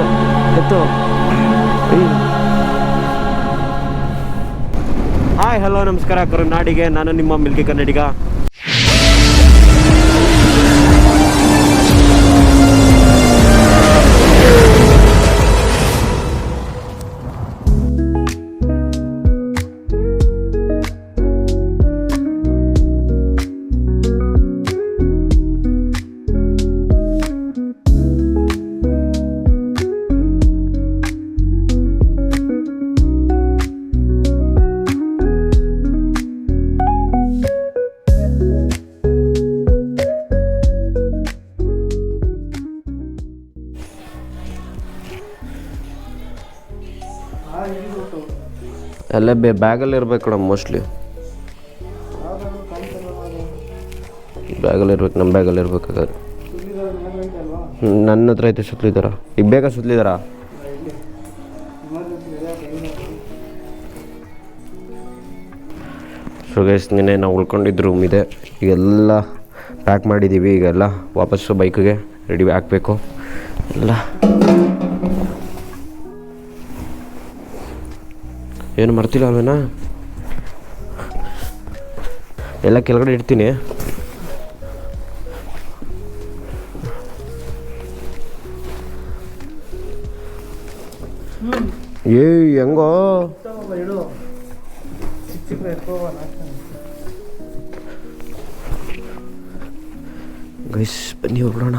ಎತ್ತು ಎತ್ತು. Hi hello ನಮಸ್ಕಾರ. ಕರುನಾಡಿಗೆ. ನಾನು ನಿಮ್ಮ ಮಿಲ್ಕಿ ಕನ್ನಡಿಗ. ಎಲ್ಲ ಬೇ ಬ್ಯಾಗಲ್ಲಿ ಇರ್ಬೇಕು ಕಣ ಮೋಸ್ಟ್ಲಿ ಬ್ಯಾಗಲ್ಲಿ ಇರ್ಬೇಕು ನಮ್ಮ ಬ್ಯಾಗಲ್ಲಿ ಇರ್ಬೇಕಾದ್ರೆ. ನನ್ನ ಹತ್ರ ಐತೆ ಸುತ್ತಲಿದ್ದಾರ? ಈಗ ಬೇಗ ಸುತ್ತಲಿದ್ದಾರಾ? ಸೊ ಗೈಸ್ ನಿನ್ನೆ ನಾವು ಉಳ್ಕೊಂಡಿದ್ದು ರೂಮ್ ಇದೆ. ಈಗೆಲ್ಲ ಪ್ಯಾಕ್ ಮಾಡಿದ್ದೀವಿ ಈಗೆಲ್ಲ ವಾಪಸ್ಸು ಬೈಕಿಗೆ ರೆಡಿ ಹಾಕಬೇಕು. ಎಲ್ಲ. ಏನು ಮರ್ತಿಲ್ಲ ಅಲ್ವೇನಾ? ಎಲ್ಲ ಕೆಳಗಡೆ ಇಡ್ತೀನಿ. ಏ ಹೆಂಗೋ? ಗೈಸ್ ಬನ್ನಿ ಹೊರಡೋಣ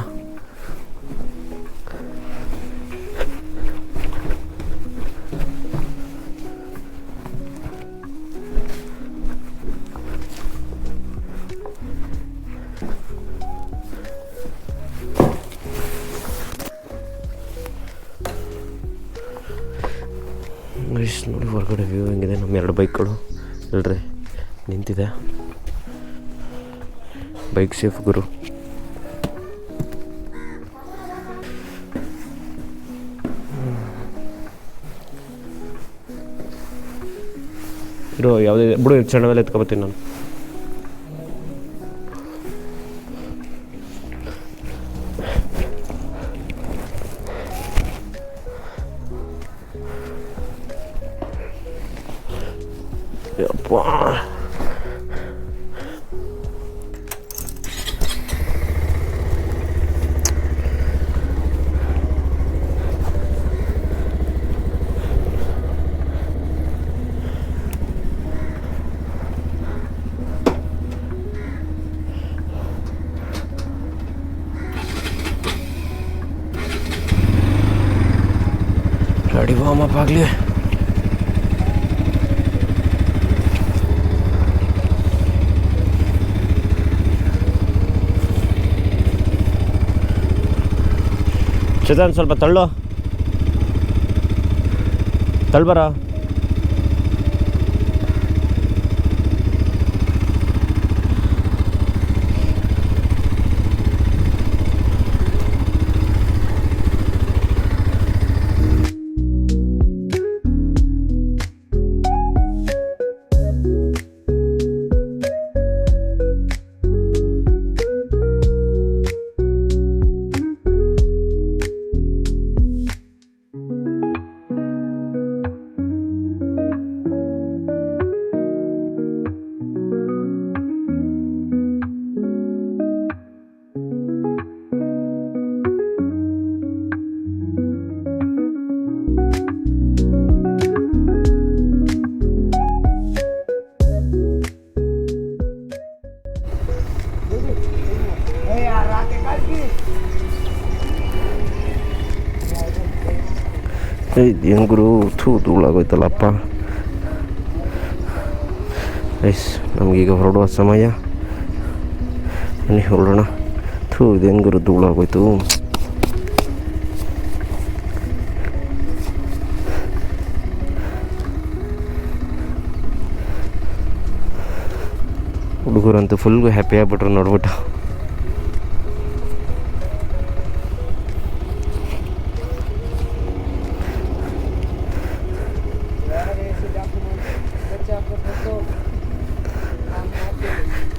ಗೈಸ್ ನೋಡಿ ಹೊರಗಡೆ ವ್ಯೂ ಹೆಂಗಿದೆ. ನಮ್ಮ ಎರಡು ಬೈಕ್ಗಳು. ಇಲ್ಲರಿ ನಿಂತಿದೆ. ಬೈಕ್ ಸೇಫ್ ಗುರು. ಇರೋ, ಯಾವುದೇ ಬಿಡು ಸಣ್ಣವೆಲ್ಲ ಎತ್ಕೊಬತ್ತೀನಿ ನಾನು. ಆಗಲಿ. ಚೇತನ್ ಸ್ವಲ್ಪ ತಳ್ಳು. ತಳ್ಬರ ಏನು ಗುರು ಥೂ ಧೂಳಾಗೋಯ್ತಲ್ಲಪ್ಪ ಐಸ್ ನಮಗೀಗ ಹೊರಡುವ ಸಮಯ ಬನ್ನಿ ಹೊರಡೋಣ ಥೂ ಇದೇನು ಗುರು ಧೂಳಾಗೋಯ್ತು ಹುಡುಗರಂತೂ ಫುಲ್ ಹ್ಯಾಪಿ ಆಗ್ಬಿಟ್ರು ನೋಡ್ಬಿಟ್ಟು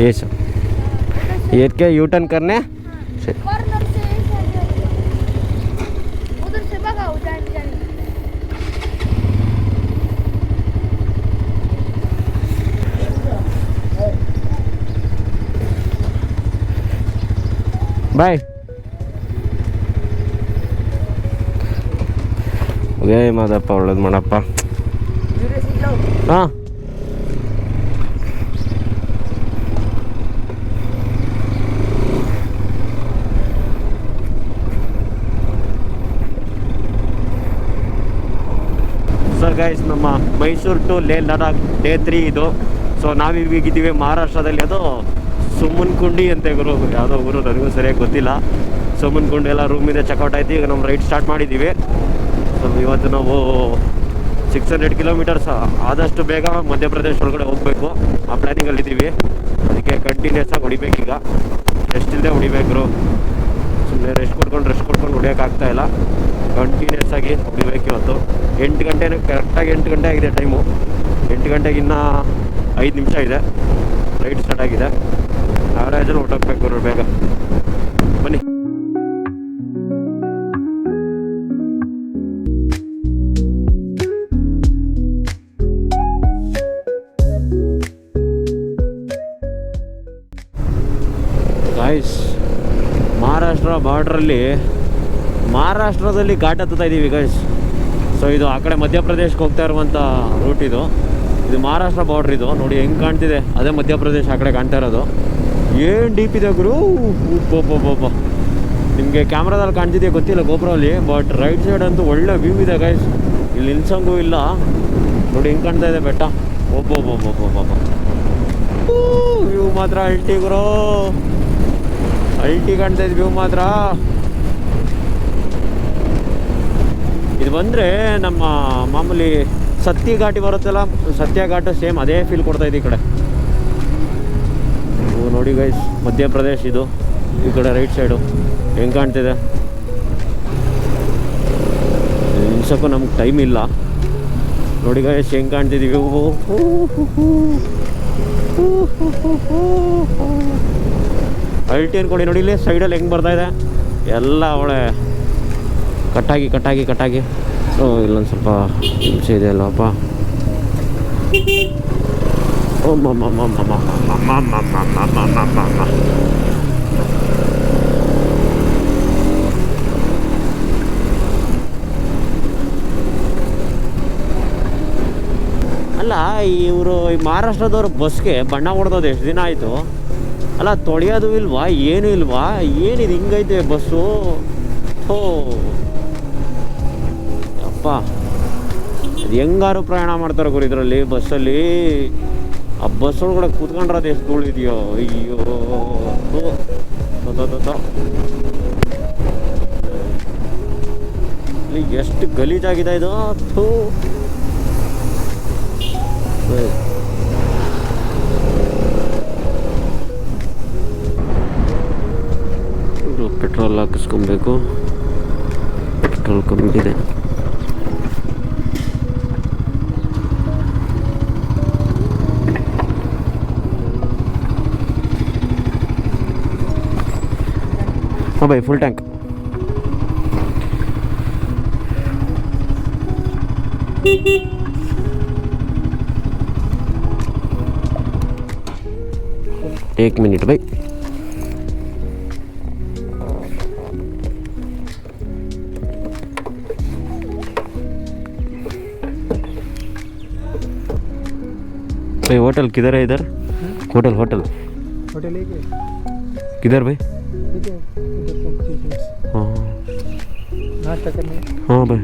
ये सब ये क्या यू टर्न करने से- Corner से saja. उधर से भगाओ जाने जाने ಬಾಯ್ ಓಕೆ ಮಾದಪ್ಪ ಒಳ್ಳೇದು ಮಾಡಪ್ಪ ಹಾಂ ಗೈಸ್ ನಮ್ಮ Mysuru to Leh Ladakh day three ಇದು. ಸೊ ನಾವೀಗಿದ್ದೀವಿ ಮಹಾರಾಷ್ಟ್ರದಲ್ಲಿ. ಅದು ಸುಮ್ಮನ್ ಕುಂಡಿ ಅಂತ ಗುರು, ಯಾವುದೋ ಊರು ನನಗೂ ಸರಿಯಾಗಿ ಗೊತ್ತಿಲ್ಲ. ಸುಮ್ಮನ್ ಕುಂಡಿ ಎಲ್ಲ ರೂಮಿಂದ ಚೆಕ್ಔಟ್ ಆಯ್ತು. ಈಗ ನಮ್ಮ ರೈಡ್ ಸ್ಟಾರ್ಟ್ ಮಾಡಿದ್ದೀವಿ. ಸೊ ಇವತ್ತು ನಾವು ಸಿಕ್ಸ್ ಹಂಡ್ರೆಡ್ ಕಿಲೋಮೀಟರ್ಸ್ ಆದಷ್ಟು ಬೇಗ ಮಧ್ಯಪ್ರದೇಶ ಒಳಗಡೆ ಹೋಗಬೇಕು. ಆ ಪ್ಲ್ಯಾನಿಂಗಲ್ಲಿದ್ದೀವಿ ಅದಕ್ಕೆ ಕಂಟಿನ್ಯೂಸ್ ಆಗಿ ಹೊಡಿಬೇಕೀಗ. ಎಷ್ಟಿಲ್ಲದೆ ಹೊಡಿಬೇಕು ಸುಮ್ಮನೆ ರೆಸ್ಟ್ ಕೊಡ್ಕೊಂಡು ರೆಸ್ಟ್ ಕೊಡ್ಕೊಂಡು ಹೊಡಿಯೋಕ್ಕಾಗ್ತಾ ಇಲ್ಲ. ಕಂಟಿನ್ಯೂಸ್ ಆಗಿ ಹೊಡಿಬೇಕು ಇವತ್ತು. ಎಂಟು ಗಂಟೆನೂ ಕರೆಕ್ಟಾಗಿ ಎಂಟು ಗಂಟೆ ಆಗಿದೆ ಟೈಮು ಎಂಟು ಗಂಟೆಗೆ ಇನ್ನೂ ಐದು ನಿಮಿಷ ಇದೆ. ರೈಟ್ ಸ್ಟಾರ್ಟ್ ಆಗಿದೆ. ಆವರೇಜಲ್ಲಿ ಹೊಟ್ಟೋಗ್ಬೇಕು ಬೇಗ. ಬನ್ನಿ. ಬಾರ್ಡ್ರಲ್ಲಿ ಮಹಾರಾಷ್ಟ್ರದಲ್ಲಿ ಘಾಟ್ ಹತ್ತುತ್ತಾ ಇದ್ದೀವಿ ಗೈಸ್ ಸೊ ಇದು ಆ ಕಡೆ ಮಧ್ಯಪ್ರದೇಶಕ್ಕೆ ಹೋಗ್ತಾ ಇರುವಂಥ ರೂಟ್ ಇದು. ಇದು ಮಹಾರಾಷ್ಟ್ರ ಬಾರ್ಡ್ರ್ ಇದು. ನೋಡಿ ಹೆಂಗೆ ಕಾಣ್ತಿದೆ. ಅದೇ ಮಧ್ಯಪ್ರದೇಶ ಆ ಕಡೆ ಕಾಣ್ತಾ ಇರೋದು. ಏನು ಡೀಪ್ ಇದೆ ಗುರು? ಉಪ್ಪೊಬ್ಬೊಬ್ಬೊಬ್ಬ ನಿಮಗೆ ಕ್ಯಾಮ್ರಾದಲ್ಲಿ ಕಾಣ್ತಿದೆ ಗೊತ್ತಿಲ್ಲ ಗೋಪುರಲ್ಲಿ ಬಟ್ ರೈಟ್ ಸೈಡ್ ಅಂತೂ ಒಳ್ಳೆ ವ್ಯೂ ಇದೆ ಗೈಸ್ ಇಲ್ಲಿ ನಿಲ್ಸಂಗೂ ಇಲ್ಲ. ನೋಡಿ ಹೆಂಗೆ ಕಾಣ್ತಾ ಇದೆ ಬೆಟ್ಟ. ಒಬ್ಬೊಬ್ಬೊಬ್ಬೊಬ್ಬೊಬ್ಬ ವ್ಯೂ ಮಾತ್ರ ಅಲ್ಟಿ ಗುರು. ಅಲ್ಟಿ ಕಾಣ್ತಾ ಇದೆ ವ್ಯೂ ಮಾತ್ರ. ಇದು ಬಂದರೆ ನಮ್ಮ ಮಾಮೂಲಿ ಸತ್ಯ ಘಾಟಿ ಬರುತ್ತಲ್ಲ, ಸತ್ಯ ಘಾಟ ಸೇಮ್ ಅದೇ ಫೀಲ್ ಕೊಡ್ತಾ ಇದೆ ಈ ಕಡೆ. ನೋಡಿ ಗೈಸ್ ಮಧ್ಯಪ್ರದೇಶ ಇದು, ಈ ಕಡೆ ರೈಟ್ ಸೈಡು ಹೆಂಗೆ ಕಾಣ್ತಿದೆ? ನಿಲ್ಸೋಕ್ಕೂ ನಮ್ಗೆ ಟೈಮ್ ಇಲ್ಲ. ನೋಡಿ ಗೈಸ್ ಹೆಂಗೆ ಕಾಣ್ತಿದ್ದೀವಿ ಅಲ್ಟಿ ಅನ್ಕೊಂಡು ನೋಡಿ ಇಲ್ಲಿ ಸೈಡಲ್ಲಿ ಹೆಂಗೆ ಬರ್ತಾ ಇದೆ ಎಲ್ಲ ಅವಳೆ ಕಟ್ಟಾಗಿ ಕಟ್ಟಾಗಿ ಕಟ್ಟಾಗಿ ಓ ಇಲ್ಲೊಂದು ಸ್ವಲ್ಪ ಹಿಂಸೆ ಇದೆ ಅಲ್ಲಪ್ಪ ಓ ಅಲ್ಲ ಇವರು ಈ ಮಹಾರಾಷ್ಟ್ರದವ್ರ ಬಸ್ಗೆ ಬಣ್ಣ ಹೊಡೆದೋದು ಎಷ್ಟು ದಿನ ಆಯಿತು ಅಲ್ಲ ತೊಳೆಯೋದು ಇಲ್ವಾ? ಏನು ಇಲ್ವಾ? ಏನಿದು ಹಿಂಗೈತೆ ಬಸ್ಸು? ಹೋ ಅಪ್ಪ ಅದು ಹೆಂಗಾರು ಪ್ರಯಾಣ ಮಾಡ್ತಾರೆ ಗುರು ಇದರಲ್ಲಿ ಬಸ್ಸಲ್ಲಿ? ಆ ಬಸ್ ಒಳಗಡೆ ಕೂತ್ಕೊಂಡ್ರದು ಎಷ್ಟು ಧೂಳಿದೆಯೋ? ಅಯ್ಯೋ. ಇಲ್ಲಿ ಎಷ್ಟು ಗಲೀಜಾಗಿದೆ ಇದು? ಥೂ. ಪೆಟ್ರೋಲ್ ಹಾಕಿಸ್ಕೊಬೇಕು ಪೆಟ್ರೋಲ್ ಕಮ್ಮಿದೆ ಹಾಂ ಬೈ ಫುಲ್ ಟ್ಯಾಂಕ್ एक मिनिट भाई भाई होटल किधर है इधर? होटल होटल होटल किधर भाई? हाँ।, हाँ भाई।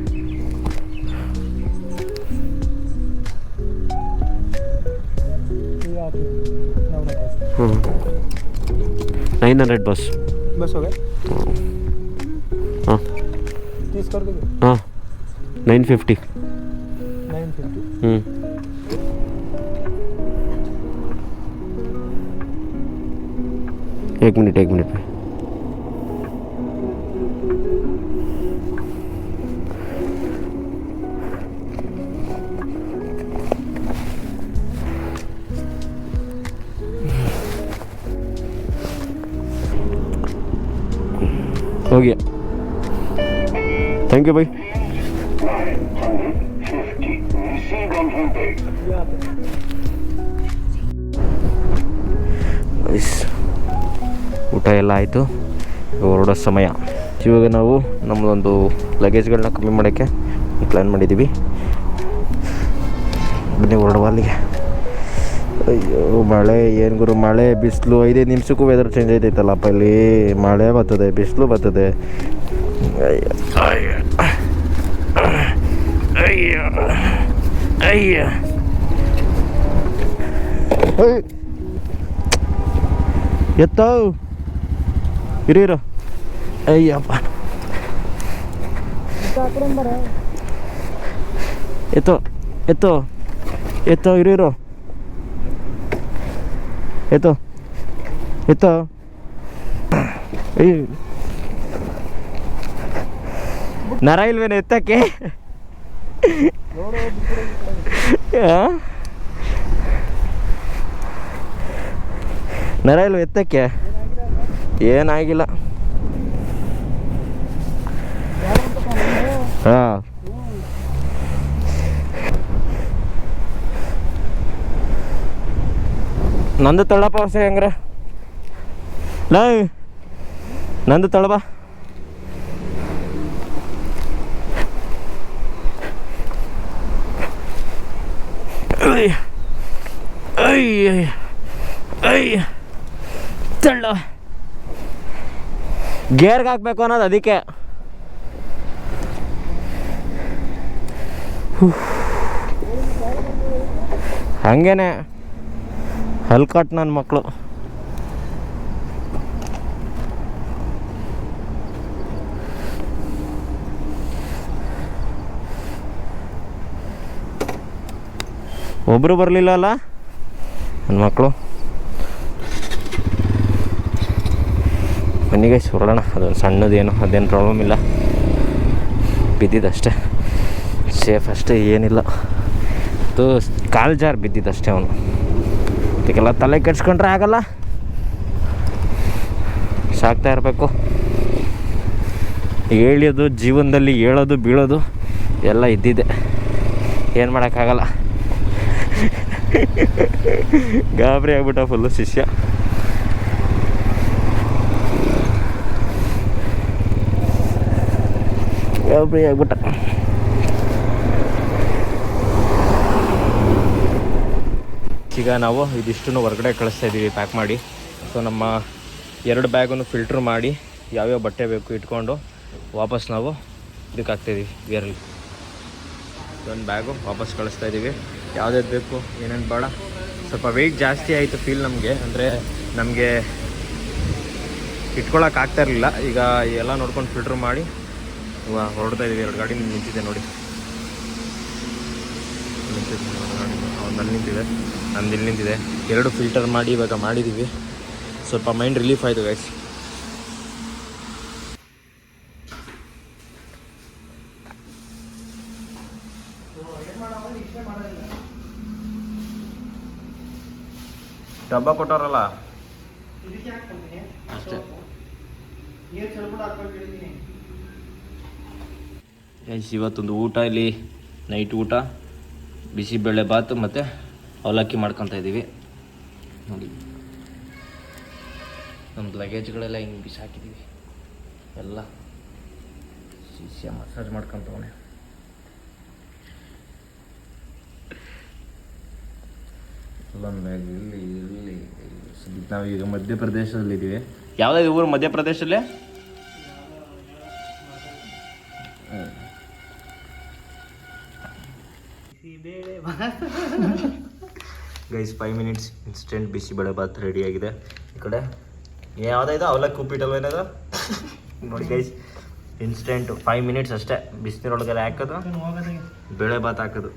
हाँ। नाइन हंड्रेड बस। बस हो गए हाँ।, हाँ। Nine fifty. Nine fifty. हम्म। एक मिनट एक मिनट हो गया। थैंक यू भाई ಊಟ ಎಲ್ಲ ಆಯಿತು. ಹೊರಡೋ ಸಮಯ. ಇವಾಗ ನಾವು ನಮ್ಮದೊಂದು ಲಗೇಜ್ಗಳನ್ನ ಕಮ್ಮಿ ಮಾಡೋಕ್ಕೆ ಪ್ಲ್ಯಾನ್ ಮಾಡಿದ್ದೀವಿ ಬನ್ನಿ ಹೊರಡುವ ಅಲ್ಲಿಗೆ. ಅಯ್ಯೋ, ಮಳೆ, ಏನು ಗುರು ಮಳೆ? ಬಿಸಿಲು ಐದೈದು ನಿಮಿಷಕ್ಕೂ ವೆದರ್ ಚೇಂಜ್ ಆಯ್ತೈತಲ್ಲಪ್ಪ ಇಲ್ಲಿ ಮಳೆ ಬರ್ತದೆ, ಬಿಸಿಲು ಬರ್ತದೆ. ಎತ್ತೋ! ಇರು ಇರು. ಅಯ್ಯಪ್ಪ. ಎತ್ತೋ ಎತ್ತೋ ಎತ್ತೋ, ಇರು ಇರು. ಎತ್ತೋ ಎತ್ತೋ. ಅಯ್ಯ. ನರ ಇಲ್ವೇನು ಎತ್ತಕ್ಕೆ? ನರ ಇಲ್ವ ಎತ್ತಕ್ಕೆ? ಏನಾಗಿಲ್ಲ. ಹಾಂ. ನಂದು ತಳ್ಳಪ್ಪ ಹೊಸ ಹೆಂಗ್ರೆ? ಲೈ ನಂದು ತಳಬ ಅಯ್ಯ ಅಯ್ಯ ಅಯ್ಯ ತಳ್ಳ. ಗೇರ್ಗೆ ಹಾಕ್ಬೇಕು ಅನ್ನೋದು ಅದಕ್ಕೆ. ಹಂಗೇನೆ ಹಲ್ಕಟ್ ನನ್ನ ಮಕ್ಕಳು ಒಬ್ಬರು ಬರಲಿಲ್ಲ ಅಲ್ಲ? ನನ್ನ ಮಕ್ಕಳು ಮನೆಗೆ ಹೊರಡೋಣ ಅದೊಂದು ಸಣ್ಣದೇನು, ಅದೇನು ಪ್ರಾಬ್ಲಮ್ ಇಲ್ಲ. ಬಿದ್ದಿದ್ದಷ್ಟೇ. ಸೇಫ್ ಅಷ್ಟೇ, ಏನಿಲ್ಲ. ಅದು ಕಾಲು ಜಾರ್ ಬಿದ್ದಿದ್ದಷ್ಟೇ ಅವನು. ಇದಕ್ಕೆಲ್ಲ ತಲೆ ಕೆಡ್ಸ್ಕೊಂಡ್ರೆ ಆಗಲ್ಲ. ಸಾಕ್ತಾ ಇರಬೇಕು. ಹೇಳಿಯೋದು ಜೀವನದಲ್ಲಿ ಹೇಳೋದು, ಬೀಳೋದು, ಎಲ್ಲ ಇದ್ದಿದೆ ಏನು ಮಾಡೋಕ್ಕಾಗಲ್ಲ. ಗಾಬರಿ ಆಗ್ಬಿಟ್ಟ ಫುಲ್ಲು ಶಿಷ್ಯ. ಗಾಬರಿ ಆಗ್ಬಿಟ್ಟ. ಈಗ ನಾವು ಇದಿಷ್ಟು ಹೊರಗಡೆ ಕಳಿಸ್ತಾ ಇದ್ದೀವಿ ಪ್ಯಾಕ್ ಮಾಡಿ. ಸೊ ನಮ್ಮ ಎರಡು ಬ್ಯಾಗನ್ನು ಫಿಲ್ಟ್ರ್ ಮಾಡಿ ಯಾವ್ಯಾವ ಬಟ್ಟೆ ಬೇಕು ಇಟ್ಕೊಂಡು ವಾಪಸ್ ನಾವು ಇದಕ್ಕೆ ಹಾಕ್ತಾಯಿದ್ದೀವಿ ಗೇರಲ್ಲಿ ಒಂದು ಬ್ಯಾಗು ವಾಪಸ್ ಕಳಿಸ್ತಾ ಇದ್ದೀವಿ. ಯಾವ್ದು ಬೇಕು, ಏನೇನು ಬೇಡ. ಸ್ವಲ್ಪ ವೆಯ್ಟ್ ಜಾಸ್ತಿ ಆಯಿತು ಫೀಲ್ ನಮಗೆ. ಅಂದರೆ ನಮಗೆ ಇಟ್ಕೊಳಕ್ಕೆ ಆಗ್ತಾ ಇರಲಿಲ್ಲ. ಈಗ ಎಲ್ಲ ನೋಡ್ಕೊಂಡು ಫಿಲ್ಟ್ರ್ ಮಾಡಿ ಇವಾಗ ಹೊರಡ್ತಾ ಇದ್ದೀವಿ ಎರಡು ಗಾಡಿ ನಿಂತಿದೆ ನೋಡಿ. ಅವ್ನು ನಿಂತಿದೆ ನಂದು ಇಲ್ಲಿ ನಿಂತಿದೆ. ಎರಡು ಫಿಲ್ಟರ್ ಮಾಡಿ ಇವಾಗ ಮಾಡಿದ್ದೀವಿ ಸ್ವಲ್ಪ ಮೈಂಡ್ ರಿಲೀಫ್ ಆಯಿತು ಗೈಸ್ ಡಬ್ಬ ಕೊಟ್ಟವ್ರಲ್ಲ? ಅಷ್ಟೇ. ಗೈಸ್ ಇವತ್ತೊಂದು ಊಟ ಇಲ್ಲಿ ನೈಟ್ ಊಟ ಬಿಸಿಬೇಳೆ ಬಾತು ಮತ್ತು ಅವಲಕ್ಕಿ ಮಾಡ್ಕೊತಾ ಇದ್ದೀವಿ ನೋಡಿ. ನಮ್ದು ಲಗೇಜ್ಗಳೆಲ್ಲ ಹಿಂಗೆ ಬಿಸಾಕಿದ್ದೀವಿ ಎಲ್ಲ ಶಿಷ್ಯ ಮಸಾಜ್ ಬ್ಯಾಗ್ ಇಲ್ಲಿ ಇಲ್ಲಿ ನಾವು ಈಗ ಮಧ್ಯಪ್ರದೇಶದಲ್ಲಿದ್ದೀವಿ. ಯಾವುದಾದ್ರು ಊರು ಮಧ್ಯಪ್ರದೇಶಲ್ಲೇ guys five minutes instant bisibele bath ಆಗಿದೆ. ಈ ಕಡೆ ಯಾವುದಾಯ್ತು ಅವಲಕ್ಕಿ ಉಪ್ಪಿಟ್ಟಲ್ವ ಏನದು? ನೋಡಿ ಗೈಸ್ ಇನ್ಸ್ಟೆಂಟ್ ಫೈವ್ ಮಿನಿಟ್ಸ್ ಅಷ್ಟೇ. ಬಿಸಿನೀರೊಳಗೆಲ್ಲ ಹಾಕೋದು ಬೇಳೆ ಭಾತ್ ಹಾಕೋದು.